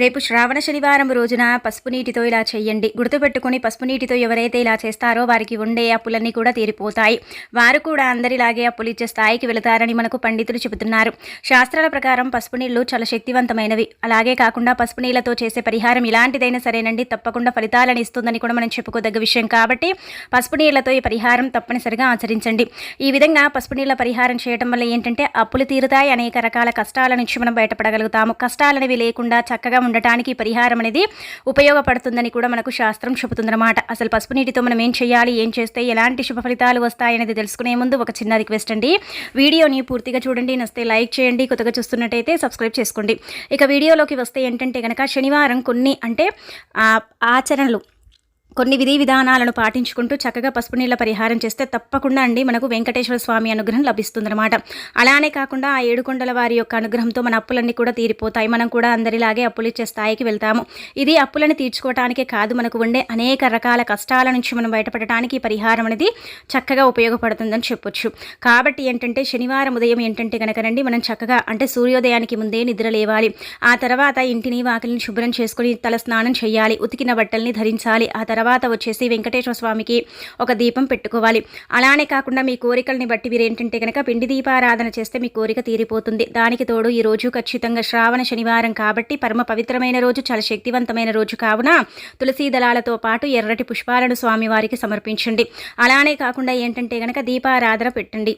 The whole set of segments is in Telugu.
రేపు శ్రావణ శనివారం రోజున పసుపు నీటితో ఇలా చేయండి. గుర్తుపెట్టుకుని పసుపు నీటితో ఎవరైతే ఇలా చేస్తారో వారికి ఉండే అప్పులన్నీ కూడా తీరిపోతాయి. వారు కూడా అందరిలాగే అప్పులు ఇచ్చే స్థాయికి వెళతారని మనకు పండితులు చెబుతున్నారు. శాస్త్రాల ప్రకారం పసుపు నీళ్ళు చాలా శక్తివంతమైనవి. అలాగే కాకుండా పసుపు నీళ్ళతో చేసే పరిహారం ఇలాంటిదైనా సరేనండి. తప్పకుండా ఫలితాలను ఇస్తుందని కూడా మనం చెప్పుకోదగ్గ విషయం కాబట్టి పసుపు నీళ్ళతో ఈ పరిహారం తప్పనిసరిగా ఆచరించండి. ఈ విధంగా పసుపు నీళ్ళ పరిహారం చేయడం వల్ల ఏంటంటే అప్పులు తీరుతాయి. అనేక రకాల కష్టాల నుంచి మనం బయటపడగలుగుతాము. కష్టాలనేవి లేకుండా చక్కగా ఉండటానికి పరిహారం అనేది ఉపయోగపడుతుందని కూడా మనకు శాస్త్రం చెబుతుందన్నమాట. అసలు పసుపు నీటితో మనం ఏం చేయాలి ఏం చేస్తే ఎలాంటి శుభ ఫలితాలు వస్తాయనేది తెలుసుకునే ముందు ఒక చిన్న రిక్వెస్ట్ అండి. వీడియోని పూర్తిగా చూడండి నస్తే లైక్ చేయండి కొత్తగా చూస్తున్నట్టయితే సబ్స్క్రైబ్ చేసుకోండి. ఇక వీడియోలోకి వస్తే ఏంటంటే కనుక శనివారం కొన్ని అంటే ఆచరణలు కొన్ని విధి విధానాలను పాటించుకుంటూ చక్కగా పసుపు నీళ్ళ పరిహారం చేస్తే తప్పకుండా అండి మనకు వెంకటేశ్వర స్వామి అనుగ్రహం లభిస్తుందన్నమాట. అలానే కాకుండా ఆ ఏడుకొండల వారి యొక్క అనుగ్రహంతో మన అప్పులన్నీ కూడా తీరిపోతాయి. మనం కూడా అందరిలాగే అప్పులు ఇచ్చే స్థాయికి వెళ్తాము. ఇది అప్పులను తీర్చుకోవటానికే కాదు మనకు ఉండే అనేక రకాల కష్టాల నుంచి మనం బయటపడటానికి పరిహారం అనేది చక్కగా ఉపయోగపడుతుందని చెప్పొచ్చు. కాబట్టి ఏంటంటే శనివారం ఉదయం ఏంటంటే కనుకనండి మనం చక్కగా అంటే సూర్యోదయానికి ముందే నిద్ర లేవాలి. ఆ తర్వాత ఇంటిని వాకిలిని శుభ్రం చేసుకుని తల స్నానం చేయాలి. ఉతికిన బట్టల్ని ధరించాలి. ఆ తర్వాత తర్వాత వచ్చేసి వెంకటేశ్వర స్వామికి ఒక దీపం పెట్టుకోవాలి. అలానే కాకుండా మీ కోరికల్ని బట్టి మీరు ఏంటంటే కనుక పిండి దీపారాధన చేస్తే మీ కోరిక తీరిపోతుంది. దానికి తోడు ఈ రోజు ఖచ్చితంగా శ్రావణ శనివారం కాబట్టి పరమ పవిత్రమైన రోజు చాలా శక్తివంతమైన రోజు కావున తులసీ దళాలతో పాటు ఎర్రటి పుష్పాలను స్వామివారికి సమర్పించండి. అలానే కాకుండా ఏంటంటే కనుక దీపారాధన పెట్టండి.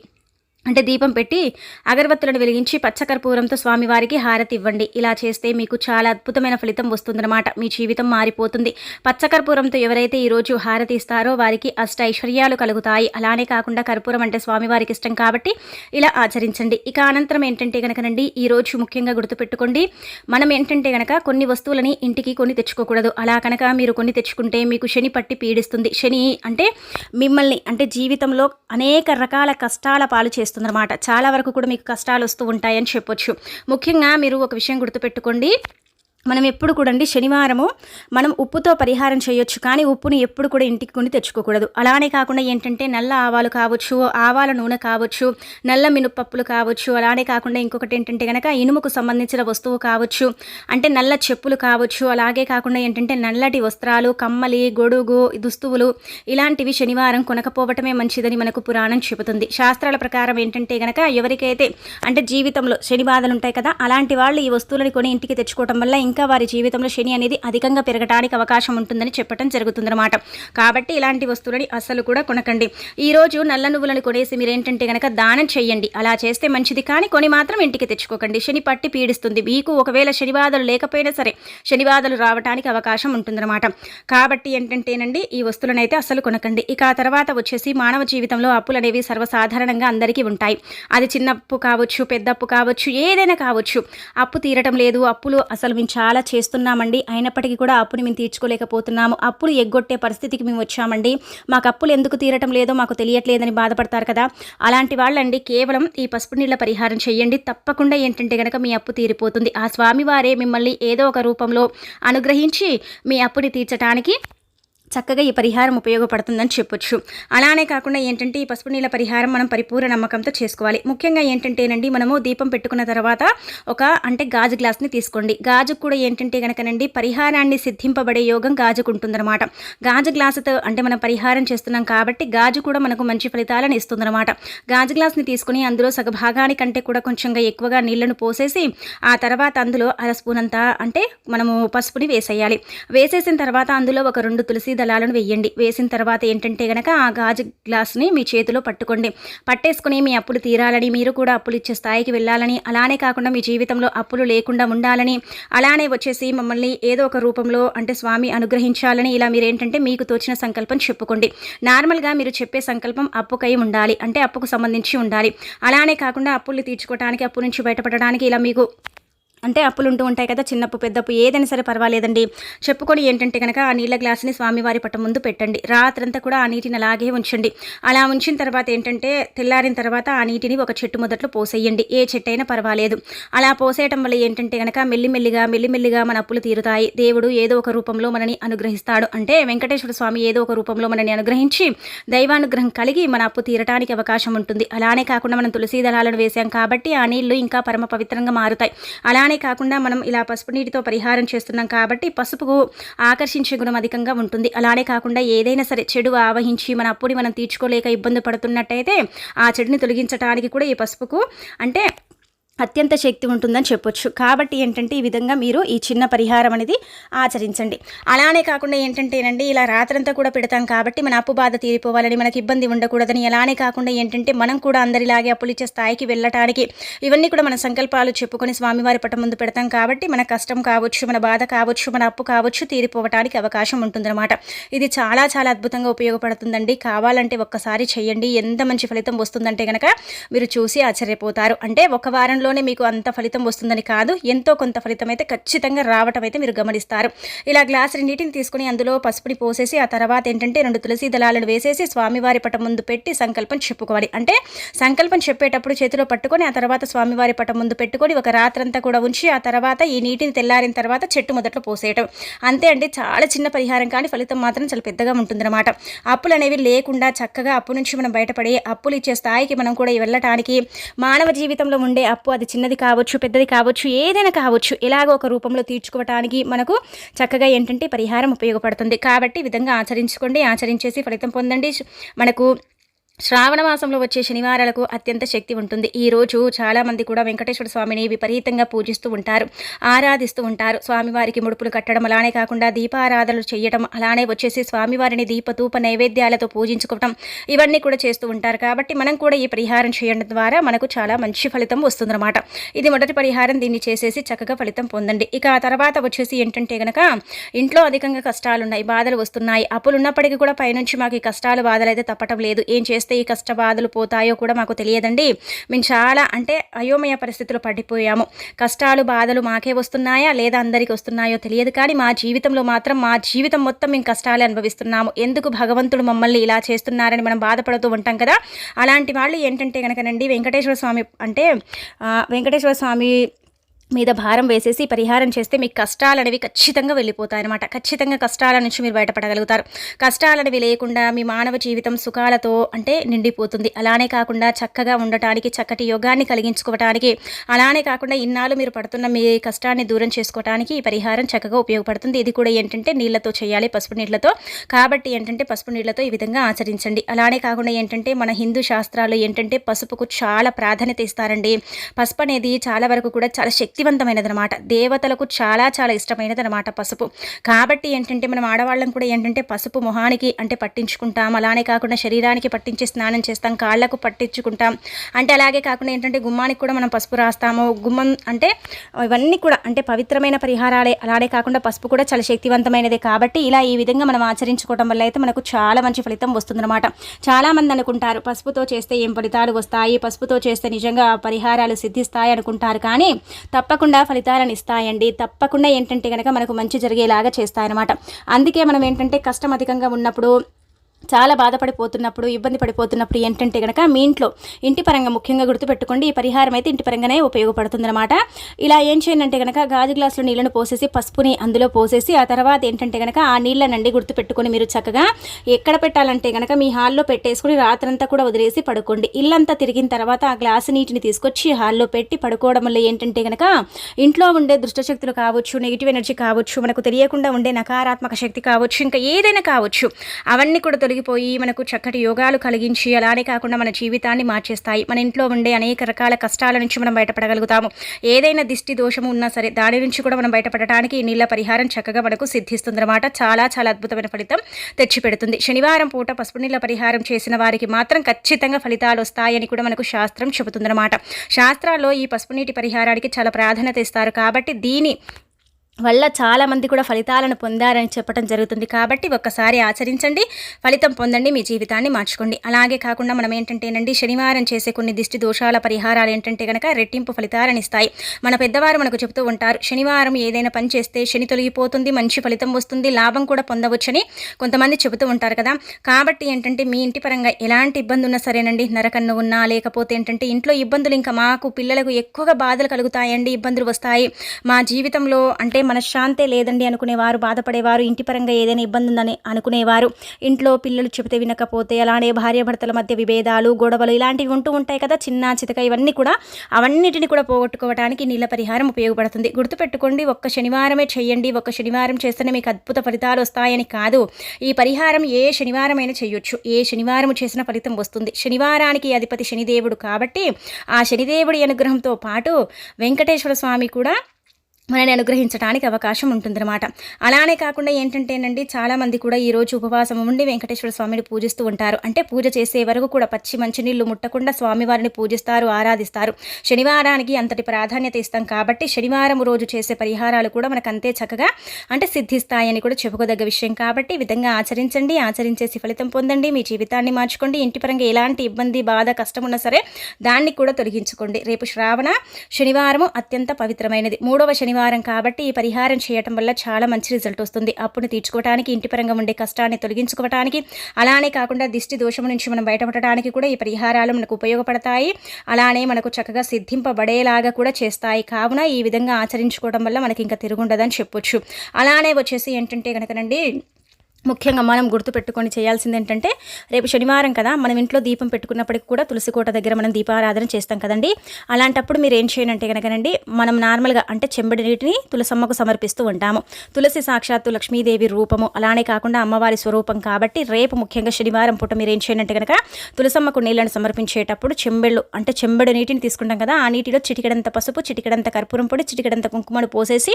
అంటే దీపం పెట్టి అగరబత్తులను వెలిగించి పచ్చకర్పూరంతో స్వామివారికి హారతి ఇవ్వండి. ఇలా చేస్తే మీకు చాలా అద్భుతమైన ఫలితం వస్తుందన్నమాట. మీ జీవితం మారిపోతుంది. పచ్చకర్పూరంతో ఎవరైతే ఈరోజు హారతి ఇస్తారో వారికి అష్ట ఐశ్వర్యాలు కలుగుతాయి. అలానే కాకుండా కర్పూరం అంటే స్వామివారికి ఇష్టం కాబట్టి ఇలా ఆచరించండి. ఇక అనంతరం ఏంటంటే కనుకనండి ఈ రోజు ముఖ్యంగా గుర్తుపెట్టుకోండి. మనం ఏంటంటే కనుక కొన్ని వస్తువులని ఇంటికి కొన్ని తెచ్చుకోకూడదు. అలా కనుక మీరు కొన్ని తెచ్చుకుంటే మీకు శని పట్టి పీడిస్తుంది. శని అంటే మిమ్మల్ని అంటే జీవితంలో అనేక రకాల కష్టాల పాలు చేస్తుంది. చేస్తుందన్నమాట. చాలా వరకు కూడా మీకు కష్టాలు వస్తూ ఉంటాయని చెప్పొచ్చు. ముఖ్యంగా మీరు ఒక విషయం గుర్తుపెట్టుకోండి. మనం ఎప్పుడు కూడా అండి శనివారము మనం ఉప్పుతో పరిహారం చేయొచ్చు కానీ ఉప్పుని ఎప్పుడు కూడా ఇంటికి కొని తెచ్చుకోకూడదు. అలానే కాకుండా ఏంటంటే నల్ల ఆవాలు కావచ్చు ఆవాల నూనె కావచ్చు నల్ల మినపప్పులు కావచ్చు అలానే కాకుండా ఇంకొకటి ఏంటంటే కనుక ఇనుముకు సంబంధించిన వస్తువు కావచ్చు అంటే నల్ల చెప్పులు కావచ్చు అలాగే కాకుండా ఏంటంటే నల్లటి వస్త్రాలు కమ్మలి గొడుగు దుస్తువులు ఇలాంటివి శనివారం కొనకపోవటమే మంచిదని మనకు పురాణం చెబుతుంది. శాస్త్రాల ప్రకారం ఏంటంటే కనుక ఎవరికైతే అంటే జీవితంలో శని బాధలు ఉంటాయి కదా అలాంటి వాళ్ళు ఈ వస్తువులను కొని ఇంటికి తెచ్చుకోవటం వల్ల ఇంకా ఇంకా వారి జీవితంలో శని అనేది అధికంగా పెరగడానికి అవకాశం ఉంటుందని చెప్పడం జరుగుతుందన్నమాట. కాబట్టి ఇలాంటి వస్తువులని అస్సలు కూడా కొనకండి. ఈరోజు నల్ల నువ్వులను కొనేసి మీరు ఏంటంటే కనుక దానం చేయండి అలా చేస్తే మంచిది కానీ కొని మాత్రం ఇంటికి తెచ్చుకోకండి. శని పట్టి పీడిస్తుంది. మీకు ఒకవేళ శనివాదాలు లేకపోయినా సరే శనివాదాలు రావడానికి అవకాశం ఉంటుందన్నమాట. కాబట్టి ఏంటంటేనండి ఈ వస్తువులను అయితే అస్సలు కొనకండి. ఇక ఆ తర్వాత వచ్చేసి మానవ జీవితంలో అప్పులు అనేవి సర్వసాధారణంగా అందరికీ ఉంటాయి. అది చిన్న అప్పు కావచ్చు పెద్ద అప్పు కావచ్చు ఏదైనా కావచ్చు. అప్పు తీరటం లేదు. అప్పులు అసలు మేము చాలా చేస్తున్నామండి. అయినప్పటికీ కూడా అప్పుని మేము తీర్చుకోలేకపోతున్నాము. అప్పులు ఎగ్గొట్టే పరిస్థితికి మేము వచ్చామండి. మాకు అప్పులు ఎందుకు తీరటం లేదో మాకు తెలియట్లేదని బాధపడతారు కదా. అలాంటి వాళ్ళండి కేవలం ఈ పసుపు నీళ్ళ పరిహారం చేయండి. తప్పకుండా ఏంటంటే కనుక మీ అప్పు తీరిపోతుంది. ఆ స్వామివారే మిమ్మల్ని ఏదో ఒక రూపంలో అనుగ్రహించి మీ అప్పుని తీర్చడానికి చక్కగా ఈ పరిహారం ఉపయోగపడుతుందని చెప్పొచ్చు. అలానే కాకుండా ఏంటంటే ఈ పసుపు నీళ్ళ పరిహారం మనం పరిపూర్ణ నమ్మకంతో చేసుకోవాలి. ముఖ్యంగా ఏంటంటేనండి మనము దీపం పెట్టుకున్న తర్వాత ఒక అంటే గాజు గ్లాస్ని తీసుకోండి. గాజు కూడా ఏంటంటే కనుకనండి పరిహారాన్ని సిద్ధింపబడే యోగం గాజుకు ఉంటుందన్నమాట. గాజు గ్లాసుతో అంటే మనం పరిహారం చేస్తున్నాం కాబట్టి గాజు కూడా మనకు మంచి ఫలితాలను ఇస్తుందన్నమాట. గాజు గ్లాస్ని తీసుకుని అందులో సగభాగానికంటే కూడా కొంచెంగా ఎక్కువగా నీళ్ళను పోసేసి ఆ తర్వాత అందులో అర స్పూన్ అంతా అంటే మనము పసుపుని వేసేయాలి. వేసేసిన తర్వాత అందులో ఒక రెండు తులసి దళాలను వేయండి వేసిన తర్వాత ఏంటంటే గనక ఆ గాజు గ్లాస్ని మీ చేతిలో పట్టుకోండి. పట్టేసుకుని మీ అప్పులు తీరాలని మీరు కూడా అప్పులు ఇచ్చే స్థాయికి వెళ్ళాలని అలానే కాకుండా మీ జీవితంలో అప్పులు లేకుండా ఉండాలని అలానే వచ్చేసి మమ్మల్ని ఏదో ఒక రూపంలో అంటే స్వామి అనుగ్రహించాలని ఇలా మీరు ఏంటంటే మీకు తోచిన సంకల్పం చెప్పుకోండి. నార్మల్గా మీరు చెప్పే సంకల్పం అప్పుకై ఉండాలి. అంటే అప్పుకు సంబంధించి ఉండాలి. అలానే కాకుండా అప్పులు తీర్చుకోవడానికి అప్పు నుంచి బయటపడడానికి ఇలా మీకు అంటే అప్పులు ఉంటూ ఉంటాయి కదా చిన్నప్పు పెద్దప్పు ఏదైనా సరే పర్వాలేదండి. చెప్పుకొని ఏంటంటే కనుక ఆ నీళ్ళ గ్లాసుని స్వామివారి పట్ట ముందు పెట్టండి. రాత్రంతా కూడా ఆ నీటిని అలాగే ఉంచండి. అలా ఉంచిన తర్వాత ఏంటంటే తెల్లారిన తర్వాత ఆ నీటిని ఒక చెట్టు మొదట్లో పోసేయండి. ఏ చెట్టు అయినా పర్వాలేదు. అలా పోసేయటం వల్ల ఏంటంటే కనుక మెల్లిమెల్లిగా మెల్లిమెల్లిగా మన అప్పులు తీరుతాయి. దేవుడు ఏదో ఒక రూపంలో మనని అనుగ్రహిస్తాడు. అంటే వెంకటేశ్వర స్వామి ఏదో ఒక రూపంలో మనని అనుగ్రహించి దైవానుగ్రహం కలిగి మన అప్పు తీరటానికి అవకాశం ఉంటుంది. అలానే కాకుండా మనం తులసీ దళాలను వేసాం కాబట్టి ఆ నీళ్ళు ఇంకా పరమ పవిత్రంగా మారుతాయి. అలా అలానే కాకుండా మనం ఇలా పసుపు నీటితో పరిహారం చేస్తున్నాం కాబట్టి పసుపుకు ఆకర్షించే గుణం అధికంగా ఉంటుంది. అలానే కాకుండా ఏదైనా సరే చెడు ఆవహించి మన అప్పుని మనం తీర్చుకోలేక ఇబ్బంది పడుతున్నట్టయితే ఆ చెడుని తొలగించడానికి కూడా ఈ పసుపుకు అంటే అత్యంత శక్తి ఉంటుందని చెప్పొచ్చు. కాబట్టి ఏంటంటే ఈ విధంగా మీరు ఈ చిన్న పరిహారం అనేది ఆచరించండి. అలానే కాకుండా ఏంటంటేనండి ఇలా రాత్రంతా కూడా పెడతాం కాబట్టి మన అప్పు బాధ తీరిపోవాలని మనకి ఇబ్బంది ఉండకూడదని అలానే కాకుండా ఏంటంటే మనం కూడా అందరిలాగే అప్పులు ఇచ్చే స్థాయికి వెళ్ళటానికి ఇవన్నీ కూడా మన సంకల్పాలు చెప్పుకొని స్వామివారి పట ముందు పెడతాం కాబట్టి మన కష్టం కావచ్చు మన బాధ కావచ్చు మన అప్పు కావచ్చు తీరిపోవటానికి అవకాశం ఉంటుందన్నమాట. ఇది చాలా చాలా అద్భుతంగా ఉపయోగపడుతుందండి. కావాలంటే ఒక్కసారి చేయండి. ఎంత మంచి ఫలితం వస్తుందంటే కనుక మీరు చూసి ఆశ్చర్యపోతారు. అంటే ఒక వారంలో రోజుల్లోనే మీకు అంత ఫలితం వస్తుందని కాదు ఎంతో కొంత ఫలితం అయితే ఖచ్చితంగా రావటం అయితే మీరు గమనిస్తారు. ఇలా గ్లాస్ నీటిని తీసుకుని అందులో పసుపుని పోసేసి ఆ తర్వాత ఏంటంటే రెండు తులసి దళాలను వేసేసి స్వామివారి పటం ముందు పెట్టి సంకల్పం చెప్పుకోవాలి. అంటే సంకల్పం చెప్పేటప్పుడు చేతిలో పట్టుకొని ఆ తర్వాత స్వామివారి పటం ముందు పెట్టుకొని ఒక రాత్రంతా కూడా ఉంచి ఆ తర్వాత ఈ నీటిని తెల్లారిన తర్వాత చెట్టు మొదట్లో పోసేయటం. అంతే అండి చాలా చిన్న పరిహారం కానీ ఫలితం మాత్రం చాలా పెద్దగా ఉంటుందన్నమాట. అప్పులు అనేవి లేకుండా చక్కగా అప్పు నుంచి మనం బయటపడి అప్పులు ఇచ్చే స్థాయికి మనం కూడా వెళ్ళటానికి మానవ జీవితంలో ఉండే అప్పు అది చిన్నది కావచ్చు పెద్దది కావచ్చు ఏదైనా కావచ్చు ఇలాగ ఒక రూపంలో తీర్చుకోవటానికి మనకు చక్కగా ఏంటంటే పరిహారం ఉపయోగపడుతుంది. కాబట్టి విధంగా ఆచరించుకోండి ఆచరించేసి ఫలితం పొందండి. మనకు శ్రావణ మాసంలో వచ్చే శనివారాలకు అత్యంత శక్తి ఉంటుంది. ఈ రోజు చాలా చాలామంది కూడా వెంకటేశ్వర స్వామిని విపరీతంగా పూజిస్తూ ఉంటారు ఆరాధిస్తూ ఉంటారు. స్వామివారికి ముడుపులు కట్టడం అలానే కాకుండా దీపారాధనలు చేయడం అలానే వచ్చేసి స్వామివారిని దీపతూప నైవేద్యాలతో పూజించుకోవటం ఇవన్నీ కూడా చేస్తూ ఉంటారు. కాబట్టి మనం కూడా ఈ పరిహారం చేయడం ద్వారా మనకు చాలా మంచి ఫలితం వస్తుందన్నమాట. ఇది మొదటి పరిహారం. దీన్ని చేసేసి చక్కగా ఫలితం పొందండి. ఇక ఆ తర్వాత వచ్చేసి ఏంటంటే గనక ఇంట్లో అధికంగా కష్టాలు ఉన్నాయి బాధలు వస్తున్నాయి. అప్పులు ఉన్నప్పటికీ కూడా పైనుంచి మాకు ఈ కష్టాలు బాధలు అయితే తప్పటం లేదు. ఏం చేస్తే? చేస్తే ఈ కష్ట బాధలు పోతాయో కూడా మాకు తెలియదండి. మేము చాలా అంటే అయోమయ పరిస్థితులు పడిపోయాము. కష్టాలు బాధలు మాకే వస్తున్నాయా? లేదా అందరికి వస్తున్నాయో తెలియదు. కానీ మా జీవితంలో మాత్రం మా జీవితం మొత్తం మేము కష్టాలే అనుభవిస్తున్నాము. ఎందుకు భగవంతుడు మమ్మల్ని ఇలా చేస్తున్నారని మనం బాధపడుతూ ఉంటాం కదా? అలాంటి వాళ్ళు ఏంటంటే కనుకనండి వెంకటేశ్వర స్వామి అంటే వెంకటేశ్వర స్వామి మీద భారం వేసేసి పరిహారం చేస్తే మీకు కష్టాలు అనేవి ఖచ్చితంగా వెళ్ళిపోతాయి అనమాట ఖచ్చితంగా కష్టాల నుంచి మీరు బయటపడగలుగుతారు. కష్టాలనేవి లేకుండా మీ మానవ జీవితం సుఖాలతో అంటే నిండిపోతుంది. అలానే కాకుండా చక్కగా ఉండటానికి చక్కటి యోగాన్ని కలిగించుకోవటానికి అలానే కాకుండా ఇన్నాళ్ళు మీరు పడుతున్న మీ కష్టాన్ని దూరం చేసుకోవటానికి ఈ పరిహారం చక్కగా ఉపయోగపడుతుంది. ఇది కూడా ఏంటంటే నీళ్ళతో చేయాలి పసుపు నీళ్ళతో కాబట్టి ఏంటంటే పసుపు నీళ్ళతో ఈ విధంగా ఆచరించండి. అలానే కాకుండా ఏంటంటే మన హిందూ శాస్త్రాలు ఏంటంటే పసుపుకు చాలా ప్రాధాన్యత ఇస్తారండి. పసుపు అనేది చాలా వరకు కూడా చాలా శక్తి శక్తివంతమైనదనమాట దేవతలకు చాలా చాలా ఇష్టమైనదనమాట పసుపు. కాబట్టి ఏంటంటే మనం ఆడవాళ్ళం కూడా ఏంటంటే పసుపు మొహానికి అంటే పట్టించుకుంటాం. అలానే కాకుండా శరీరానికి పట్టించి స్నానం చేస్తాం. కాళ్ళకు పట్టించుకుంటాం. అంటే అలాగే కాకుండా ఏంటంటే గుమ్మానికి కూడా మనం పసుపు రాస్తాము. గుమ్మం అంటే ఇవన్నీ కూడా అంటే పవిత్రమైన పరిహారాలే. అలానే కాకుండా పసుపు కూడా చాలా శక్తివంతమైనదే. కాబట్టి ఇలా ఈ విధంగా మనం ఆచరించుకోవడం వల్ల అయితే మనకు చాలా మంచి ఫలితం వస్తుందన్నమాట. చాలామంది అనుకుంటారు పసుపుతో చేస్తే ఏం ఫలితాలు వస్తాయి? పసుపుతో చేస్తే నిజంగా పరిహారాలు సిద్ధిస్తాయి అనుకుంటారు. కానీ తప్ప తప్పకుండా ఫలితాలను ఇస్తాయండి. తప్పకుండా ఏంటంటే కనుక మనకు మంచి జరిగేలాగా చేస్తాయన్నమాట. అందుకే మనం ఏంటంటే కష్టం అధికంగా ఉన్నప్పుడు చాలా బాధపడిపోతున్నప్పుడు ఇబ్బంది పడిపోతున్నప్పుడు ఏంటంటే కనుక మీ ఇంట్లో ఇంటి పరంగా ముఖ్యంగా గుర్తుపెట్టుకోండి ఈ పరిహారం అయితే ఇంటి పరంగానే ఉపయోగపడుతుందన్నమాట. ఇలా ఏం చేయనంటే కనుక గాజు గ్లాసులో నీళ్ళను పోసేసి పసుపుని అందులో పోసేసి ఆ తర్వాత ఏంటంటే కనుక ఆ నీళ్ళనండి గుర్తుపెట్టుకొని మీరు చక్కగా ఎక్కడ పెట్టాలంటే కనుక మీ హాల్లో పెట్టేసుకుని రాత్రంతా కూడా వదిలేసి పడుకోండి. ఇల్లంతా తిరిగిన తర్వాత ఆ గ్లాసు నీటిని తీసుకొచ్చి హాల్లో పెట్టి పడుకోవడం వల్ల ఏంటంటే కనుక ఇంట్లో ఉండే దుష్టశక్తులు కావచ్చు నెగిటివ్ ఎనర్జీ కావచ్చు మనకు తెలియకుండా ఉండే నకారాత్మక శక్తి కావచ్చు ఇంకా ఏదైనా కావచ్చు అవన్నీ కూడా తొలగిపోయి మనకు చక్కటి యోగాలు కలిగించి అలానే కాకుండా మన జీవితాన్ని మార్చేస్తాయి. మన ఇంట్లో ఉండే అనేక రకాల కష్టాల నుంచి మనం బయటపడగలుగుతాము. ఏదైనా దిష్టి దోషము ఉన్నా సరే దాని నుంచి కూడా మనం బయటపడటానికి ఈ నీళ్ళ పరిహారం చక్కగా మనకు సిద్ధిస్తుందన్నమాట. చాలా చాలా అద్భుతమైన ఫలితం తెచ్చిపెడుతుంది. శనివారం పూట పసుపు నీళ్ళ పరిహారం చేసిన వారికి మాత్రం ఖచ్చితంగా ఫలితాలు వస్తాయని కూడా మనకు శాస్త్రం చెబుతుందన్నమాట. శాస్త్రాల్లో ఈ పసుపు నీటి పరిహారానికి చాలా ప్రాధాన్యత ఇస్తారు. కాబట్టి దీని వల్ల చాలామంది కూడా ఫలితాలను పొందారని చెప్పడం జరుగుతుంది కాబట్టి ఒక్కసారి ఆచరించండి ఫలితం పొందండి మీ జీవితాన్ని మార్చుకోండి. అలాగే కాకుండా మనం ఏంటంటేనండి శనివారం చేసే కొన్ని దిష్టి దోషాల పరిహారాలు ఏంటంటే కనుక రెట్టింపు ఫలితాలను ఇస్తాయి. మన పెద్దవారు మనకు చెబుతూ ఉంటారు శనివారం ఏదైనా పని చేస్తే శని తొలగిపోతుంది మంచి ఫలితం వస్తుంది లాభం కూడా పొందవచ్చని కొంతమంది చెబుతూ ఉంటారు కదా. కాబట్టి ఏంటంటే మీ ఇంటి పరంగా ఎలాంటి ఇబ్బంది ఉన్నా సరేనండి నరకన్ను ఉన్నా లేకపోతే ఏంటంటే ఇంట్లో ఇబ్బందులు ఇంకా మాకు పిల్లలకు ఎక్కువగా బాధలు కలుగుతాయండి ఇబ్బందులు వస్తాయి. మా జీవితంలో అంటే మనశ్శాంతే లేదండి అనుకునేవారు బాధపడేవారు ఇంటి పరంగా ఏదైనా ఇబ్బంది ఉందని అనుకునేవారు. ఇంట్లో పిల్లలు చెబితే వినకపోతే అలానే భార్యాభర్తల మధ్య విభేదాలు గొడవలు ఇలాంటివి ఉంటూ ఉంటాయి కదా చిన్న చితక ఇవన్నీ కూడా అవన్నిటిని కూడా పోగొట్టుకోవడానికి నీళ్ళ పరిహారం ఉపయోగపడుతుంది. గుర్తుపెట్టుకోండి ఒక్క శనివారమే చేయండి ఒక్క శనివారం చేస్తేనే మీకు అద్భుత ఫలితాలు వస్తాయని కాదు. ఈ పరిహారం ఏ శనివారం అయినా చేయొచ్చు ఏ శనివారం చేసిన ఫలితం వస్తుంది. శనివారానికి అధిపతి శనిదేవుడు కాబట్టి ఆ శనిదేవుడి అనుగ్రహంతో పాటు వెంకటేశ్వర స్వామి కూడా మనని అనుగ్రహించడానికి అవకాశం ఉంటుందన్నమాట. అలానే కాకుండా ఏంటంటేనండి చాలామంది కూడా ఈరోజు ఉపవాసం ఉండి వెంకటేశ్వర స్వామిని పూజిస్తూ ఉంటారు. అంటే పూజ చేసే వరకు కూడా పచ్చి మంచినీళ్ళు ముట్టకుండా స్వామివారిని పూజిస్తారు ఆరాధిస్తారు. శనివారానికి అంతటి ప్రాధాన్యత ఇస్తాం కాబట్టి శనివారం రోజు చేసే పరిహారాలు కూడా మనకు అంతే చక్కగా అంటే సిద్ధిస్తాయని కూడా చెప్పుకోదగ్గ విషయం కాబట్టి ఈ విధంగా ఆచరించండి ఆచరించేసి ఫలితం పొందండి మీ జీవితాన్ని మార్చుకోండి. ఇంటి పరంగా ఎలాంటి ఇబ్బంది బాధ కష్టం ఉన్నా సరే దాన్ని కూడా తొలగించుకోండి. రేపు శ్రావణ శనివారం అత్యంత పవిత్రమైనది. మూడవ శనివారం శనివారం కాబట్టి ఈ పరిహారం చేయటం వల్ల చాలా మంచి రిజల్ట్ వస్తుంది. అప్పును తీర్చుకోవడానికి ఇంటి పరంగా ఉండే కష్టాన్ని తొలగించుకోవడానికి అలానే కాకుండా దిష్టి దోషం నుంచి మనం బయటపడటానికి కూడా ఈ పరిహారాలు మనకు ఉపయోగపడతాయి. అలానే మనకు చక్కగా సిద్ధింపబడేలాగా కూడా చేస్తాయి. కావున ఈ విధంగా ఆచరించుకోవడం వల్ల మనకి ఇంకా తిరుగుండదని చెప్పొచ్చు. అలానే వచ్చేసి ఏంటంటే కనుకనండి ముఖ్యంగా మనం గుర్తుపెట్టుకొని చేయాల్సింది ఏంటంటే రేపు శనివారం కదా మనం ఇంట్లో దీపం పెట్టుకున్నప్పటికి కూడా తులసి కోట దగ్గర మనం దీపారాధన చేస్తాం కదండి. అలాంటప్పుడు మీరు ఏం చేయనంటే కనుకనండి మనం నార్మల్గా అంటే చెంబడి నీటిని తులసమ్మకు సమర్పిస్తూ ఉంటాము. తులసి సాక్షాత్తు లక్ష్మీదేవి రూపము అలానే కాకుండా అమ్మవారి స్వరూపం కాబట్టి రేపు ముఖ్యంగా శనివారం పూట మీరు ఏం చేయనంటే కనుక తులసమ్మకు నీళ్ళని సమర్పించేటప్పుడు చెంబెళ్ళు అంటే చెంబడి నీటిని తీసుకుంటాం కదా ఆ నీటిలో చిటికడంత పసుపు చిటికడంత కర్పూరం పొడి చిటికడంత కుంకుమను పోసేసి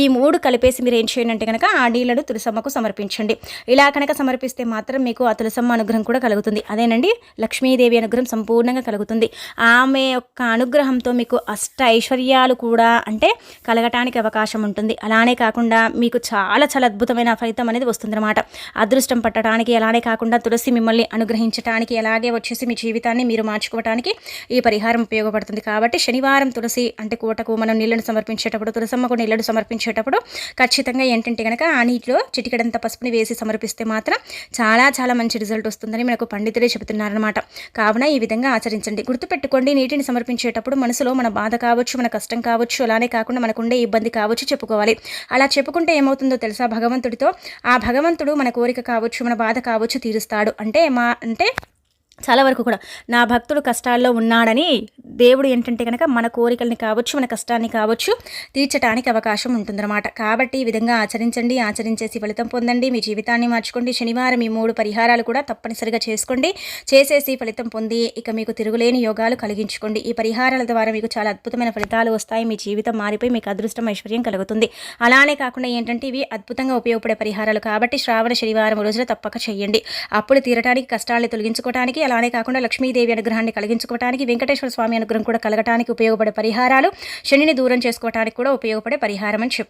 ఈ మూడు కలిపేసి మీరు ఏం చేయనంటే కనుక ఆ నీళ్ళను తులసమ్మకు సమర్పించండి. ఇలా కనుక సమర్పిస్తే మాత్రం మీకు ఆ తులసమ్మ అనుగ్రహం కూడా కలుగుతుంది. అదేనండి లక్ష్మీదేవి అనుగ్రహం సంపూర్ణంగా కలుగుతుంది. ఆమె యొక్క అనుగ్రహంతో మీకు అష్ట ఐశ్వర్యాలు కూడా అంటే కలగటానికి అవకాశం ఉంటుంది. అలానే కాకుండా మీకు చాలా చాలా అద్భుతమైన ఫలితం అనేది వస్తుందన్నమాట. అదృష్టం పట్టడానికి అలానే కాకుండా తులసి మిమ్మల్ని అనుగ్రహించడానికి అలాగే వచ్చేసి మీ జీవితాన్ని మీరు మార్చుకోవడానికి ఈ పరిహారం ఉపయోగపడుతుంది. కాబట్టి శనివారం తులసి అంటే కోటకు మనం నీళ్ళను సమర్పించేటప్పుడు తులసమ్మకు నీళ్ళను సమర్పించేటప్పుడు ఖచ్చితంగా ఏంటంటే కనుక ఆ నీటిలో చిటికడంత పసుపుని వేసి సమర్పిస్తే మాత్రం చాలా చాలా మంచి రిజల్ట్ వస్తుందని మనకు పండితులే చెబుతున్నారనమాట కావున ఈ విధంగా ఆచరించండి. గుర్తుపెట్టుకోండి నీటిని సమర్పించేటప్పుడు మనసులో మన బాధ కావచ్చు మన కష్టం కావచ్చు అలానే కాకుండా మనకుండే ఇబ్బంది కావచ్చు చెప్పుకోవాలి. అలా చెప్పుకుంటే ఏమవుతుందో తెలుసా? భగవంతుడితో ఆ భగవంతుడు మన కోరిక కావచ్చు మన బాధ కావచ్చు తీరుస్తాడు. అంటే మా అంటే చాలా వరకు కూడా నా భక్తుడు కష్టాల్లో ఉన్నాడని దేవుడు ఏంటంటే కనుక మన కోరికల్ని కావచ్చు మన కష్టాన్ని కావచ్చు తీర్చడానికి అవకాశం ఉంటుందన్నమాట. కాబట్టి ఈ విధంగా ఆచరించండి ఆచరించేసి ఫలితం పొందండి. మీ జీవితాన్ని మార్చుకోండి. శనివారం ఈ మూడు పరిహారాలు కూడా తప్పనిసరిగా చేసుకోండి. చేసేసి ఫలితం పొంది ఇక మీకు తిరుగులేని యోగాలు కలిగించుకోండి. ఈ పరిహారాల ద్వారా మీకు చాలా అద్భుతమైన ఫలితాలు వస్తాయి. మీ జీవితం మారిపోయి మీకు అదృష్టం ఐశ్వర్యం కలుగుతుంది. అలానే కాకుండా ఏంటంటే ఇవి అద్భుతంగా ఉపయోగపడే పరిహారాలు కాబట్టి శ్రావణ శనివారం రోజున తప్పక చేయండి. అప్పుడు తీరటానికి కష్టాలను తొలగించుకోవడానికి అలానే కాకుండా లక్ష్మీదేవి అనుగ్రహాన్ని కలిగించుకోవడానికి వెంకటేశ్వర స్వామి అనుగ్రహం కూడా కలగటానికి ఉపయోగపడే పరిహారాలు శనిని దూరం చేసుకోవడానికి కూడా ఉపయోగపడే పరిహారం అని